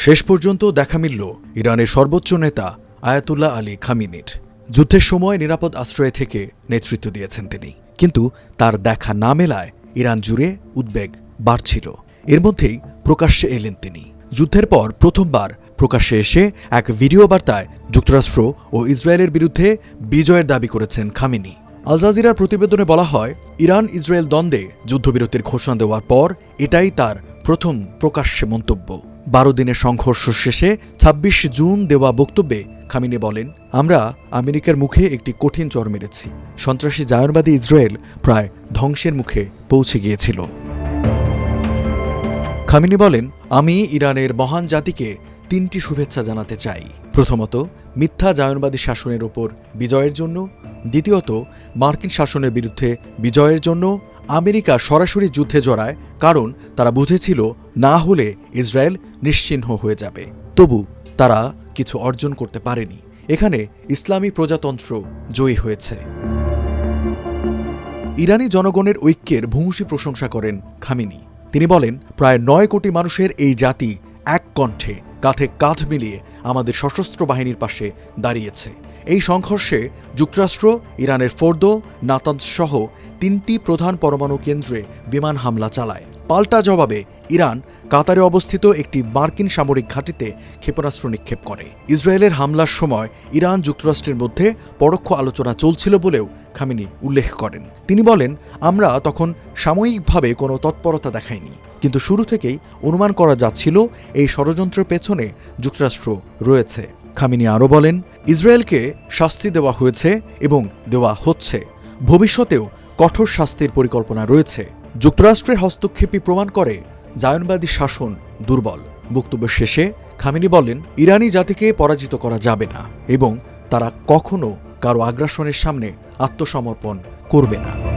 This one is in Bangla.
শেষ পর্যন্ত দেখা মিলল ইরানের সর্বোচ্চ নেতা আয়াতুল্লাহ আলী খামিনির। যুদ্ধের সময় নিরাপদ আশ্রয়ে থেকে নেতৃত্ব দিয়েছেন তিনি। কিন্তু তার দেখা না মেলায় ইরান জুড়ে উদ্বেগ বাড়ছিল। এর মধ্যেই প্রকাশ্যে এলেন তিনি। যুদ্ধের পর প্রথমবার প্রকাশ্যে এসে এক ভিডিও বার্তায় যুক্তরাষ্ট্র ও ইসরায়েলের বিরুদ্ধে বিজয়ের দাবি করেছেন খামিনি। আল জাজিরার প্রতিবেদনে বলা হয়, ইরান ইসরায়েল দ্বন্দ্বে যুদ্ধবিরতির ঘোষণা দেওয়ার পর এটাই তার প্রথম প্রকাশ্যে মন্তব্য। বারো দিনের সংঘর্ষ শেষে ২৬ জুন দেওয়া বক্তব্যে খামিনি বলেন, আমরা আমেরিকার মুখে একটি কঠিন চর মেরেছি। সন্ত্রাসী জায়নবাদী ইসরায়েল প্রায় ধ্বংসের মুখে পৌঁছে গিয়েছিল। খামিনি বলেন, আমি ইরানের মহান জাতিকে তিনটি শুভেচ্ছা জানাতে চাই। প্রথমত, মিথ্যা জায়নবাদী শাসনের ওপর বিজয়ের জন্য। দ্বিতীয়ত, মার্কিন শাসনের বিরুদ্ধে বিজয়ের জন্য আমেরিকা সরাসরি যুদ্ধে জড়ায়, কারণ তারা বুঝেছিল না হলে ইসরায়েল নিশ্চিহ্ন হয়ে যাবে। তবু তারা কিছু অর্জন করতে পারেনি। এখানে ইসলামী প্রজাতন্ত্র জয়ী হয়েছে। ইরানি জনগণের ঐক্যের ভূয়সী প্রশংসা করেন খামিনি। তিনি বলেন, প্রায় নয় কোটি মানুষের এই জাতি এক কণ্ঠে, কাঁধে কাঁধ মিলিয়ে আমাদের সশস্ত্র বাহিনীর পাশে দাঁড়িয়েছে। এই সংঘর্ষে যুক্তরাষ্ট্র, ইরানের ফোর্দো নাতান্স সহ তিনটি প্রধান পরমাণু কেন্দ্রে বিমান হামলা চালায়। পাল্টা জবাবে ইরান কাতারে অবস্থিত একটি মার্কিন সামরিক ঘাঁটিতে ক্ষেপণাস্ত্র নিক্ষেপ করে। ইসরায়েলের হামলার সময় ইরান যুক্তরাষ্ট্রের মধ্যে পরোক্ষ আলোচনা চলছিল বলেও খামিনি উল্লেখ করেন। তিনি বলেন, আমরা তখন সাময়িকভাবে কোনো তৎপরতা দেখাইনি, কিন্তু শুরু থেকেই অনুমান করা যাচ্ছিল এই ষড়যন্ত্রের পেছনে যুক্তরাষ্ট্র রয়েছে। খামিনি আরও বলেন, ইসরায়েলকে শাস্তি দেওয়া হয়েছে এবং দেওয়া হচ্ছে। ভবিষ্যতেও কঠোর শাস্তির পরিকল্পনা রয়েছে। যুক্তরাষ্ট্রের হস্তক্ষেপই প্রমাণ করে জায়নবাদী শাসন দুর্বল। বক্তব্য শেষে খামিনি বলেন, ইরানি জাতিকে পরাজিত করা যাবে না এবং তারা কখনো কারও আগ্রাসনের সামনে আত্মসমর্পণ করবে না।